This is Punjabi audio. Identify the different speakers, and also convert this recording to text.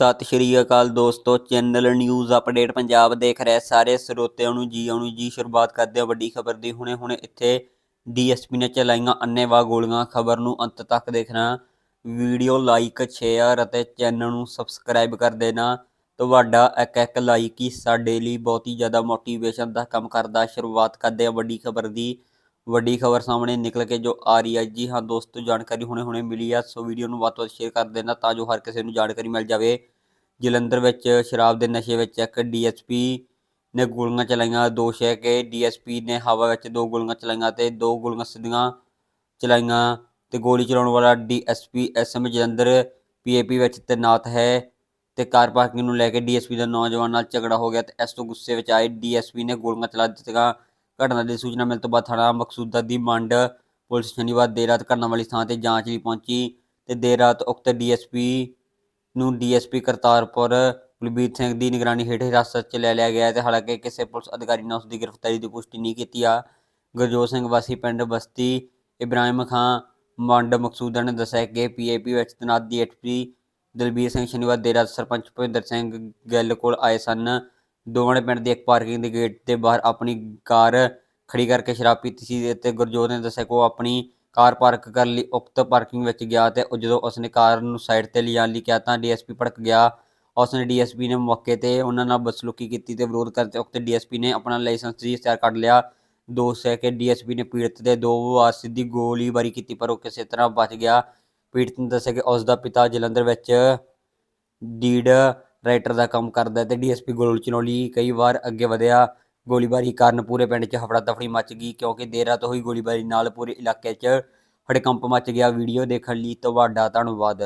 Speaker 1: ਸਤਿ ਸ਼੍ਰੀ ਅਕਾਲ ਦੋਸਤੋ ਚੈਨਲ ਨਿਊਜ਼ ਅਪਡੇਟ ਪੰਜਾਬ ਦੇਖ ਰਹੇ ਸਾਰੇ ਸਰੋਤਿਆਂ ਨੂੰ। ਜੀ ਆਉਣ ਜੀ, ਸ਼ੁਰੂਆਤ ਕਰਦੇ ਹਾਂ ਵੱਡੀ ਖਬਰ ਦੀ। ਹੁਣੇ ਹੁਣੇ ਇੱਥੇ ਡੀਐਸਪੀ ਨੇ ਚਲਾਈਆਂ ਅੰਨੇਵਾਹ ਗੋਲੀਆਂ। ਖਬਰ ਨੂੰ ਅੰਤ ਤੱਕ ਦੇਖਣਾ। ਵੀਡੀਓ ਲਾਈਕ ਸ਼ੇਅਰ ਅਤੇ ਚੈਨਲ ਨੂੰ ਸਬਸਕ੍ਰਾਈਬ ਕਰ ਦੇਣਾ। ਤੁਹਾਡਾ ਇੱਕ ਇੱਕ ਲਾਈਕ ਹੀ ਸਾਡੇ ਲਈ ਬਹੁਤ ਹੀ ਜ਼ਿਆਦਾ ਮੋਟੀਵੇਸ਼ਨ ਦਾ ਕੰਮ ਕਰਦਾ। ਸ਼ੁਰੂਆਤ ਕਰਦੇ ਹਾਂ ਵੱਡੀ ਖਬਰ ਦੀ। ਵੱਡੀ ਖਬਰ ਸਾਹਮਣੇ ਨਿਕਲ ਕੇ ਜੋ ਆ ਰਹੀ ਹੈ। ਜੀ ਹਾਂ ਦੋਸਤੋ, ਜਾਣਕਾਰੀ ਹੁਣੇ ਹੁਣੇ ਮਿਲੀ ਆ। ਸੋ ਵੀਡੀਓ ਨੂੰ ਵੱਧ ਤੋਂ ਵੱਧ ਸ਼ੇਅਰ ਕਰ ਦੇਣਾ ਤਾਂ ਜੋ ਹਰ ਕਿਸੇ ਨੂੰ ਜਾਣਕਾਰੀ ਮਿਲ ਜਾਵੇ। ਜਲੰਧਰ ਵਿੱਚ, ਸ਼ਰਾਬ ਦੇ ਨਸ਼ੇ ਵਿੱਚ ਇੱਕ ਡੀਐਸਪੀ ਨੇ ਗੋਲੀਆਂ ਚਲਾਈਆਂ ਦੋਸ਼ ਹੈ ਕਿ ਡੀਐਸਪੀ ਨੇ ਹਵਾ ਵਿੱਚ ਦੋ ਗੋਲੀਆਂ ਚਲਾਈਆਂ ਤੇ ਦੋ ਗੋਲੀਆਂ ਸਿੱਧੀਆਂ ਚਲਾਈਆਂ ਤੇ ਗੋਲੀ ਚਲਾਉਣ ਵਾਲਾ ਡੀਐਸਪੀ ਐਸਐਮ ਜਲੰਧਰ ਪੀਏਪੀ ਵਿੱਚ ਤੈਨਾਤ ਹੈ ਤੇ ਕਾਰ ਪਾਰਕਿੰਗ ਨੂੰ ਲੈ ਕੇ ਡੀਐਸਪੀ ਦਾ ਨੌਜਵਾਨ ਨਾਲ ਝਗੜਾ ਹੋ ਗਿਆ ਤੇ ਇਸ ਤੋਂ ਗੁੱਸੇ ਵਿੱਚ ਆਏ ਡੀਐਸਪੀ ਨੇ ਗੋਲੀਆਂ ਚਲਾ ਦਿੱਤੀਆਂ। ਘਟਨਾ ਦੀ ਸੂਚਨਾ ਮਿਲਣ ਤੋਂ ਬਾਅਦ ਥਾਣਾ ਮਕਸੂਦਾ ਦੀ ਮੰਡ ਪੁਲਿਸ ਸ਼ਨੀਵਾਰ ਦੇਰ ਰਾਤ ਘਟਨਾ ਵਾਲੀ ਥਾਂ ਤੇ ਜਾਂਚ ਲਈ ਪਹੁੰਚੀ ਤੇ ਦੇਰ ਰਾਤ ਉਕਤ ਡੀਐਸਪੀ ਨੂੰ ਡੀਐਸਪੀ ਕਰਤਾਰਪੁਰ, ਕੁਲਬੀਰ ਸਿੰਘ ਦੀ ਨਿਗਰਾਨੀ ਹੇਠ ਹਿਰਾਸਤ 'ਚ ਲੈ ਲਿਆ ਗਿਆ ਹੈ ਤੇ ਹਾਲਾਂਕਿ ਕਿਸੇ ਪੁਲਿਸ ਅਧਿਕਾਰੀ ਨੇ ਉਸ ਦੀ ਗ੍ਰਿਫਤਾਰੀ ਦੀ ਪੁਸ਼ਟੀ ਨਹੀਂ ਕੀਤੀ। ਆ, ਗੁਰਜੋਤ ਸਿੰਘ ਵਾਸੀ ਪਿੰਡ ਬਸਤੀ, ਇਬਰਾਹਿਮ ਖਾਂ, ਮੰਡ ਮਕਸੂਦਾ ਨੇ ਦੱਸਿਆ ਕਿ ਪੀਏਪੀ ਵਿੱਚ ਤੈਨਾਤ ਡੀਐਸਪੀ ਦਲਬੀਰ ਸਿੰਘ ਸ਼ਨੀਵਾਰ ਦੇਰ ਰਾਤ ਸਰਪੰਚ ਭੁਪਿੰਦਰ ਸਿੰਘ ਗਿੱਲ ਕੋਲ ਆਏ ਸਨ। ਦੋਵਾਂ ਨੇ ਪਿੰਡ ਦੀ ਇੱਕ ਪਾਰਕਿੰਗ ਦੇ ਗੇਟ ਦੇ ਬਾਹਰ ਆਪਣੀ ਕਾਰ ਖੜੀ ਕਰਕੇ ਸ਼ਰਾਬ ਪੀਤੀ ਸੀ ਤੇ ਗੁਰਜੋਤ ਨੇ ਦੱਸਿਆ ਕਿ ਉਹ ਆਪਣੀ ਕਾਰ ਪਾਰਕ ਕਰਨ ਲਈ, ਉਕਤ ਪਾਰਕਿੰਗ ਵਿੱਚ ਗਿਆ ਤੇ ਜਦੋਂ ਉਸਨੇ ਕਾਰ ਨੂੰ ਸਾਈਡ ਤੇ ਲਿਜਾਣ ਲਈ ਕਿਹਾ ਤਾਂ ਡੀਐਸਪੀ ਭੜਕ ਗਿਆ। ਉਸਨੇ ਡੀਐਸਪੀ ਨੇ ਮੌਕੇ ਤੇ ਉਹਨਾਂ ਨਾਲ ਬਦਸਲੂਕੀ ਕੀਤੀ ਤੇ ਵਿਰੋਧ ਕਰਦੇ ਉਕਤ ਡੀਐਸਪੀ ਨੇ ਆਪਣਾ ਲਾਇਸੈਂਸ ਜੀ ਇਖਤਿਆਰ ਕੱਢ ਲਿਆ। ਦੋਸ਼ ਹੈ ਕਿ ਡੀਐਸਪੀ ਨੇ ਪੀੜਤ ਦੇ ਦੋ ਵਾਰ ਸਿੱਧੀ ਗੋਲੀਬਾਰੀ ਕੀਤੀ ਪਰ ਉਹ ਕਿਸੇ ਤਰ੍ਹਾਂ ਬਚ ਗਿਆ। ਪੀੜਤ ਨੇ ਦੱਸਿਆ ਕਿ ਉਸ ਦਾ ਪਿਤਾ ਜਲੰਧਰ ਵਿੱਚ ਡੀਡ ਰਾਈਟਰ ਦਾ ਕੰਮ ਕਰਦਾ ਹੈ ਤੇ ਡੀਐਸਪੀ ਗੋਲੀ ਚਲਾਉਣ ਕਈ ਵਾਰ ਅੱਗੇ ਵਧਿਆ। ਗੋਲੀਬਾਰੀ ਕਾਰਨ ਪੂਰੇ ਪਿੰਡ 'ਚ ਹਫੜਾ ਦਫੜੀ ਮਚ ਗਈ ਕਿਉਂਕਿ ਦੇਰ ਰਾਤ ਹੋਈ ਗੋਲੀਬਾਰੀ ਨਾਲ ਪੂਰੇ ਇਲਾਕੇ 'ਚ ਹੜਕੰਪ ਮਚ ਗਿਆ। ਵੀਡੀਓ ਦੇਖਣ ਲਈ ਤੁਹਾਡਾ ਧੰਨਵਾਦ।